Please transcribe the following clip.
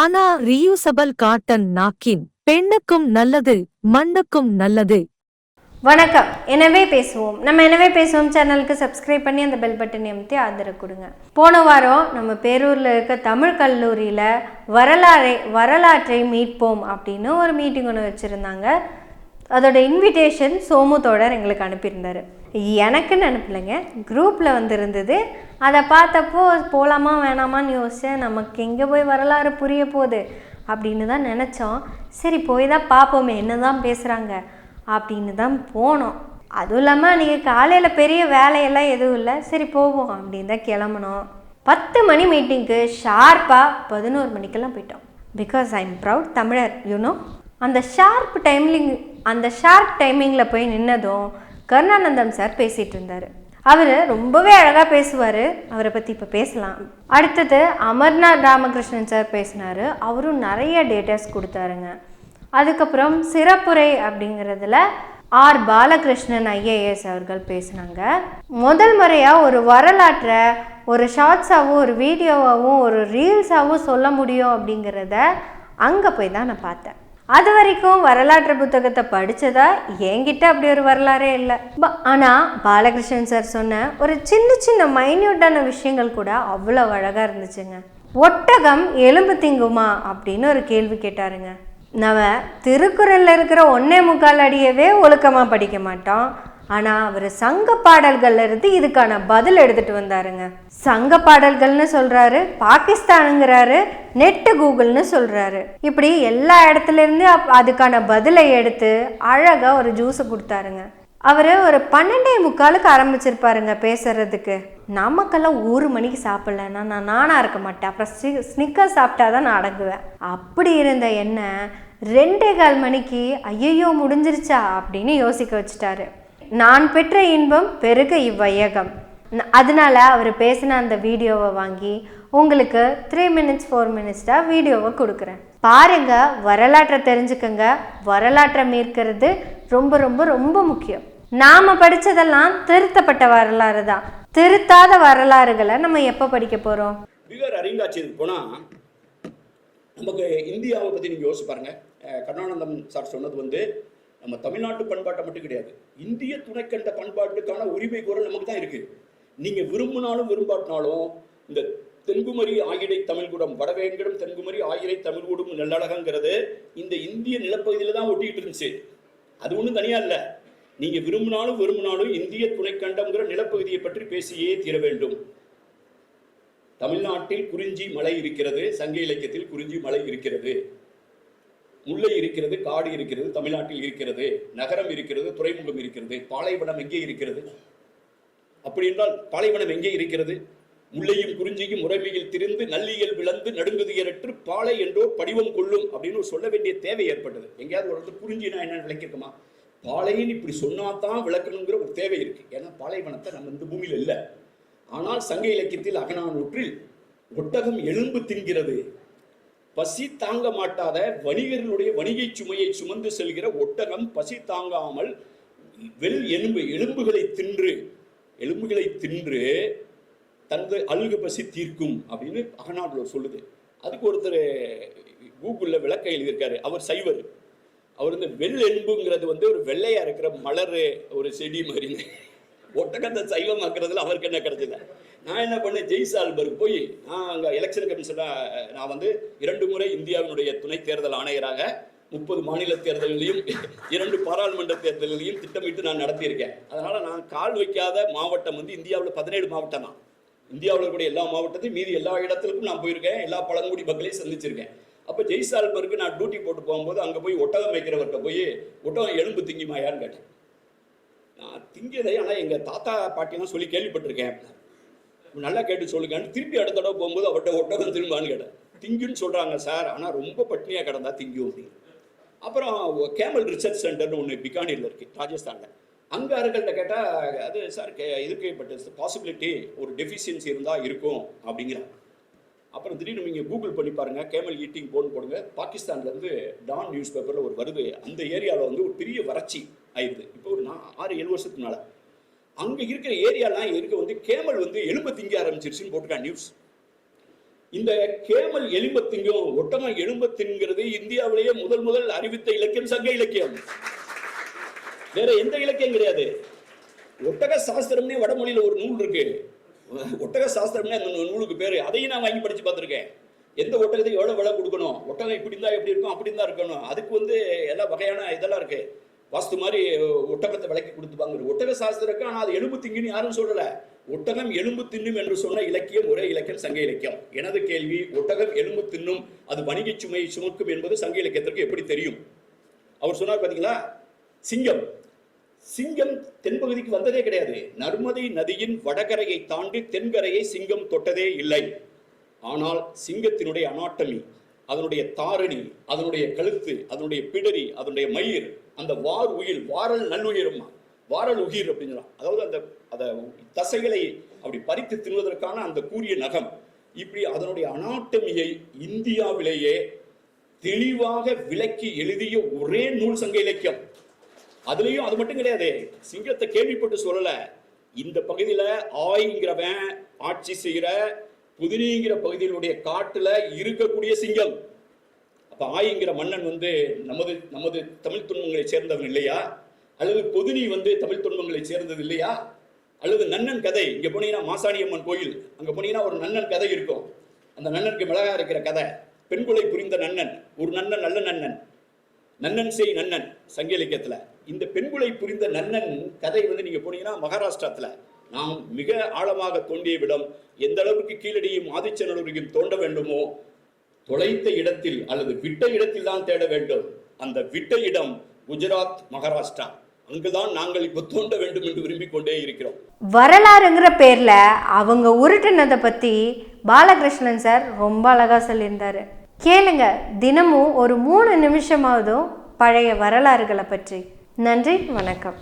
ஆனா reusable cotton நாக்கின் பெண்ணுக்கும் நல்லது மண்ணுக்கும் நல்லது. வணக்கம். எனவே பேசுவோம். நம்ம எனவே பேசுவோம் சேனலுக்கு சப்ஸ்கிரைப் பண்ணி அந்த பெல் பட்டன் அமைத்து ஆதரவு கொடுங்க. போன வாரம் நம்ம பேரூரில் இருக்க தமிழ் கல்லூரியில் வரலாறை வரலாற்றை மீட்போம் அப்படின்னு ஒரு மீட்டிங் ஒன்று வச்சுருந்தாங்க. அதோட இன்விடேஷன் சோமு தோடர் எங்களுக்கு அனுப்பியிருந்தாரு. எனக்குன்னு அனுப்பலைங்க. குரூப்பில் வந்திருந்தது. அதை பார்த்தப்போ போகலாமா வேணாமான்னு யோசித்தேன் நமக்கு எங்கே போய் வரலாறு புரிய போகுது? அப்படின்னு தான் நினச்சோம். சரி போய் தான் பார்ப்போமே. என்ன தான் பேசுகிறாங்க அப்படின்னு தான் போனோம். அதுவும் இல்லாமல் அன்றைக்கி காலையில் பெரிய வேலையெல்லாம் எதுவும் இல்லை. சரி போவோம். அப்படின்னு தான் கிளம்புனோம். பத்து மணி மீட்டிங்க்கு ஷார்ப்பாக பதினோரு மணிக்கெல்லாம் போயிட்டோம். பிகாஸ் ஐ எம் ப்ரவுட் தமிழர் யூனோ அந்த ஷார்ப் டைமிங் அந்த ஷார்ப் டைமிங்கில் போய் நின்னதும் கருணானந்தம் சார் பேசிகிட்டு இருந்தார். அவர் ரொம்பவே அழகாக பேசுவார். அவரை பற்றி இப்போ பேசலாம். அடுத்தது அமர்நாத் ராமகிருஷ்ணன் சார் பேசினார். அவரும் நிறைய டேட்டாஸ் கொடுத்தாருங்க. அதுக்கப்புறம் சிறப்புரை அப்படிங்கிறதுல ஆர் பாலகிருஷ்ணன் ஐஏஎஸ் அவர்கள் பேசினாங்க. முதல் முறையாக ஒரு வரலாற்றை ஒரு ஷார்ட்ஸாகவும் ஒரு வீடியோவாகவும் ஒரு ரீல்ஸாகவும் சொல்ல முடியும் அப்படிங்கிறத அங்கே போய் தான் நான் பார்த்தேன். அது வரைக்கும் வரலாற்று புத்தகத்தை படித்ததா என்கிட்ட அப்படி ஒரு வரலாறே இல்லை. ஆனால் பாலகிருஷ்ணன் சார் சொன்ன ஒரு சின்ன சின்ன மைன்யூட்டான விஷயங்கள் கூட அவ்வளோ அழகாக இருந்துச்சுங்க. ஒட்டகம் எலும்பு திங்குமா? அப்படின்னு ஒரு கேள்வி கேட்டாருங்க. நம்ம திருக்குறளில் இருக்கிற ஒன்னே முக்கால் அடியவே ஒழுக்கமாக படிக்க மாட்டோம். ஆனால் அவர் சங்க பாடல்கள்லேருந்து இதுக்கான பதில் எடுத்துகிட்டு வந்தாருங்க. சங்க பாடல்கள்னு சொல்கிறாரு பாகிஸ்தானுங்கிறாரு நெட்டு கூகுள்னு சொல்கிறாரு இப்படி எல்லா இடத்துலேருந்து அப்- அதுக்கான பதிலை எடுத்து அழகாக ஒரு ஜூஸை கொடுத்தாருங்க. அவர் ஒரு பன்னெண்டே முக்காலுக்கு ஆரம்பிச்சிருப்பாருங்க பேசுறதுக்கு. நமக்கெல்லாம் ஒரு மணிக்கு சாப்பிட்லன்னா நான் நானாக இருக்க மாட்டேன். அப்புறம் ஸ்னி ஸ்னிக்கர் சாப்பிட்டா தான் நான் அடங்குவேன். அப்படி இருந்த என்ன ரெண்டே கால் மணிக்கு ஐயையோ முடிஞ்சிருச்சா? அப்படின்னு யோசிக்க வச்சுட்டாரு. நான் பெற்ற இன்பம் பெருக இவ்வையகம். அதனால் அதனால அவர் பேசின அந்த வீடியோவை வாங்கி உங்களுக்கு த்ரீ மினிட்ஸ் ஃபோர் மினிட்ஸ் வீடியோவை கொடுக்குறேன். பாருங்க வரலாற்றை தெரிஞ்சுக்கங்க. வரலாற்றை மீட்கிறது ரொம்ப ரொம்ப ரொம்ப முக்கியம். நாம படிச்சதெல்லாம் திருத்தப்பட்ட வரலாறு தான். திருத்தாத வரலாறுகளை நம்ம எப்போ படிக்க போகிறோம் பீகார் அருங்காட்சியகத்துக்கு போனால் நமக்கு இந்தியாவை பற்றி நீங்கள் யோசிச்சு பாருங்கள் கருணானந்தம் சார் சொன்னது வந்து நம்ம தமிழ்நாட்டு பண்பாட்டை மட்டும் கிடையாது இந்திய துணைக்கண்ட பண்பாட்டுக்கான உரிமை குரல் நமக்கு தான் இருக்குது நீங்கள் விரும்பினாலும் விரும்பாட்டினாலும் இந்த தென்குமரி ஆயிடை தமிழ்குடம் வடவேங்கடம் தென்குமரி ஆயிரை தமிழ்குடம் நல்லழகங்கிறது இந்த இந்திய நிலப்பகுதியில் தான் ஒட்டிக்கிட்டு இருந்துச்சு. அது ஒன்றும் தனியாக இல்லை. நீங்கள் விரும்பினாலும் விரும்பினாலும் இந்திய துணைக்கண்டம்ங்கிற நிலப்பகுதியை பற்றி பேசியே தீர வேண்டும். தமிழ்நாட்டில் குறிஞ்சி மலை இருக்கிறது சங்க இலக்கியத்தில் குறிஞ்சி மலை இருக்கிறது. முல்லை இருக்கிறது காடு இருக்கிறது தமிழ்நாட்டில் இருக்கிறது நகரம் இருக்கிறது துறைமுகம் இருக்கிறது பாலைவனம் எங்கே இருக்கிறது? அப்படி என்றால் பாலைவனம் எங்கே இருக்கிறது? முல்லையும் குறிஞ்சியும் முறைமையில் திரிந்து நல்லியல் விளந்து நடுங்குதியரற்று பாலை என்றோ படிவம் கொள்ளும் அப்படின்னு சொல்ல வேண்டிய தேவை ஏற்பட்டது. எங்கேயாவது ஒரு இடத்துல குறிஞ்சினா என்னன்னு விளக்கிருக்குமா? பாலைன்னு இப்படி சொன்னா தான் விளக்கணுங்கிற ஒரு தேவை இருக்கு. ஏன்னா பாலைவனத்தை நம்ம இந்த பூமியில் இல்லை. ஆனால் சங்க இலக்கியத்தில் அகநானூற்றில் ஒட்டகம் எலும்பு தின்கிறது. பசி தாங்க மாட்டாத வணிகர்களுடைய வணிகை சுமையை சுமந்து செல்கிற ஒட்டகம் பசி தாங்காமல் வெள் எலும்பு எலும்புகளை தின்று எலும்புகளை தின்று தனது அழுகு பசி தீர்க்கும் அப்படின்னு அகநாட்டில் சொல்லுது. அதுக்கு ஒருத்தர் கூகுளில் விளக்க எழுதியிருக்காரு. அவர் சைவர். அவர் இந்த வெள் எலும்புங்கிறது வந்து ஒரு வெள்ளையா இருக்கிற மலர் ஒரு செடி மாதிரி ஒட்டகத்தை சைவமாக்குறதுல அவருக்கு என்ன கிடைச்சது? நான் என்ன பண்ணேன்? ஜெய்சால்பர்க் போய் நான் அங்கே எலெக்ஷன் கமிஷனாக நான் வந்து இரண்டு முறை இந்தியாவினுடைய துணை தேர்தல் ஆணையராக முப்பது மாநில தேர்தலிலையும் இரண்டு பாராளுமன்ற தேர்தலிலையும் திட்டமிட்டு நான் நடத்தியிருக்கேன். அதனால் நான் கால் வைக்காத மாவட்டம் வந்து இந்தியாவில் பதினேழு மாவட்டம் தான். இந்தியாவில் இருக்கக்கூடிய எல்லா மாவட்டத்தையும் மீதி எல்லா இடத்துக்கும் நான் போயிருக்கேன். எல்லா பழங்குடி மக்களையும் சந்திச்சிருக்கேன். அப்போ ஜெய்சால்பருக்கு நான் டியூட்டி போட்டு போகும்போது அங்கே போய் ஒட்டகம் வைக்கிறவர்கிட்ட போய் ஒட்டகம் எலும்பு திங்கிமாயான்னு கேட்டேன். நான் திங்கியதை ஆனால் எங்கள் தாத்தா பாட்டியெல்லாம் சொல்லி கேள்விப்பட்டிருக்கேன். நல்லா கேட்டு சொல்லுங்கன்னு திருப்பி அடுத்த தடவை போகும்போது அவர்கிட்ட ஒட்டகம் திரும்பான்னு கேட்டேன். திங்குன்னு சொல்கிறாங்க சார் ஆனால் ரொம்ப பட்னியாக கிடந்தா திங்கும் அப்படின்னு. அப்புறம் கேமல் ரிசர்ச் சென்டர்னு ஒன்று பிகானியில் இருக்குது ராஜஸ்தானில். அங்கே அவர்கள்ட்ட கேட்டால் அது சார் கே இதுக்கு பட் பாசிபிலிட்டி ஒரு டெஃபிஷியன்சி இருந்தால் இருக்கும் அப்படிங்கிறாங்க அப்புறம் திடீர்னு நீங்கள் கூகுள் பண்ணி பாருங்க கேமல் ஈட்டிங் போன் போடுங்க. பாகிஸ்தான்லேருந்து டான் நியூஸ் பேப்பரில் ஒரு வருது. அந்த ஏரியாவில் வந்து ஒரு பெரிய வறட்சி ஆயிடுது இப்போ ஒரு நான் ஆறு ஏழு வருஷத்துக்கு மேலே அங்கே இருக்கிற ஏரியாலாம் இருக்க வந்து கேமல் வந்து எலும்பு திங்க ஆரம்பிச்சிருச்சுன்னு போட்டுருக்கான் நியூஸ் இந்த கேமல் எலும்ப திங்கும் ஒட்டகம் எலும்ப திங்கிறது இந்தியாவிலேயே முதல் முதல் அறிவித்த இலக்கியம் சங்க இலக்கியம். வேற எந்த இலக்கியம் கிடையாது. ஒட்டக சாஸ்திரம்னே வடமொழியில ஒரு நூல் இருக்கு. ஒட்டக சாஸ்திரம்னே அந்த நூலுக்கு பேரு. அதையும் நான் வாங்கி படிச்சு பார்த்துருக்கேன். எந்த ஒட்டகத்துக்கு எவ்வளவு விலை கொடுக்கணும்? ஒட்டகம் இப்படி இருந்தா எப்படி இருக்கும்? அப்படி இருந்தா இருக்கணும். அதுக்கு வந்து எல்லா வகையான இதெல்லாம் இருக்கு. வாஸ்து மாதிரி ஒட்டகத்தை விளக்கி கொடுத்துப்பாங்க. ஒட்டக சாஸ்திரம் இருக்கு ஆனால் அது எலும்பு திங்குன்னு யாரும் சொல்லல. ஒட்டகம் எலும்பு தின்னும் என்று சொன்ன இலக்கியம் ஒரே இலக்கியம் சங்க இலக்கியம். எனது கேள்வி ஒட்டகம் எலும்பு தின்னும் அது வணிக சுமையை சுமக்கும் என்பது சங்க இலக்கியத்திற்கு எப்படி தெரியும்? அவர் சொன்னார் பாத்தீங்களா? சிங்கம். சிங்கம் தென்பகுதிக்கு வந்ததே கிடையாது. நர்மதை நதியின் வடகரையை தாண்டி தென்கரையை சிங்கம் தொட்டதே இல்லை. ஆனால் சிங்கத்தினுடைய அனாட்டமி அதனுடைய தாரணி அதனுடைய கழுத்து அதனுடைய பிடரி அதனுடைய மயிர் அந்த வார் உயிர் வாரல் நல்லுயிரம்மா. வாரல் உயிர் அப்படின்னு சொல்லலாம் அதாவது அந்த அந்த தசைகளை அப்படி பறித்து தின்வதற்கான அந்த கூறிய நகம். இப்படி அதனுடைய அனாட்டமியை இந்தியாவிலேயே தெளிவாக விளக்கி எழுதிய ஒரே நூல் சங்க இலக்கியம். அதுலயும் அது மட்டும் கிடையாது. சிங்கத்தை கேள்விப்பட்டு சொல்லல. இந்த பகுதியில ஆய்ங்கிறவன் ஆட்சி செய்கிற புதினிங்கிற பகுதியினுடைய காட்டுல இருக்கக்கூடிய சிங்கம். அப்போ ஆயிங்கிற மன்னன் வந்து நமது நமது தமிழ் துன்பங்களை சேர்ந்தவன் இல்லையா? அல்லது பொதுனி வந்து தமிழ் துன்பங்களை சேர்ந்தது இல்லையா? அல்லது நன்னன் கதை இங்கே போனீங்கன்னா மாசாணியம்மன் கோயில் அங்கே போனீங்கன்னா ஒரு நன்னன் கதை இருக்கும். அந்த நன்னனுக்கு மிளகா இருக்கிற கதை பெண்குலை புரிந்த நன்னன் ஒரு நன்னன் நல்ல நன்னன் நன்னன் செய் நன்னன் சங்க இலக்கியத்தில் இந்த பெண்குலை புரிந்த நன்னன் கதை வந்து நீங்கள் போனீங்கன்னா மகாராஷ்டிரத்தில். நாம் மிக ஆழமாக தோண்டிய விடம் எந்த அளவுக்கு கீழடியும் ஆதிச்சநல்லூரையும் தோண்ட வேண்டுமோ தொலைத்த இடத்தில் அல்லது விட்ட இடத்தில் தான் தேட வேண்டும். அந்த விட்ட இடம் குஜராத் மகாராஷ்டிரா. அங்குதான் நாங்கள் இப்போ தோண்ட வேண்டும் என்று விரும்பிக் கொண்டே இருக்கிறோம். வரலாறுங்கிற பேர்ல அவங்க உருட்டுனதை பத்தி பாலகிருஷ்ணன் சார் ரொம்ப அழகா சொல்லியிருந்தாரு. கேளுங்க தினமும் ஒரு மூணு நிமிஷமாவதும் பழைய வரலாறுகளை பற்றி. நன்றி வணக்கம்.